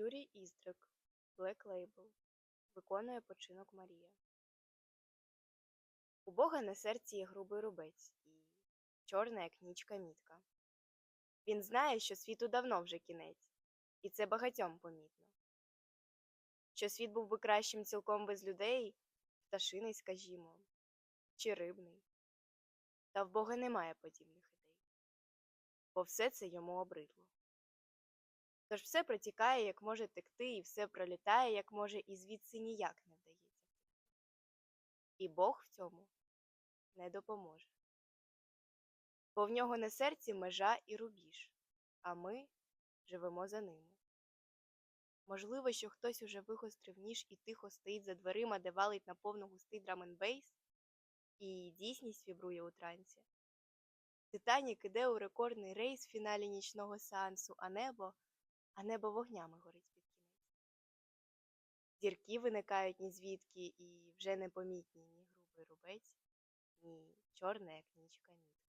Юрій Іздрик, Black Label. Виконує починок Марія. У Бога на серці є грубий рубець і чорна, як нічка мітка. Він знає, що світу давно вже кінець, і це багатьом помітно. Що світ був би кращим цілком без людей, пташиний, скажімо, чи рибний. Та в Бога немає подібних ідей, бо все це йому обридло. Тож все протікає, як може текти, і все пролітає, як може, і звідси ніяк не вдається. І Бог в цьому не допоможе. Бо в нього на серці межа і рубіж, а ми живемо за ними. Можливо, що хтось уже вигострив ніж і тихо стоїть за дверима, де валить на повну густий драменбейс, і дійсність вібрує у трансі. Титанік іде у рекордний рейс в фіналі нічного сеансу, а небо, а небо вогнями горить під кінець. Зірки виникають ні звідки і вже непомітні ні грубий рубець, ні чорна, як нічка мітка.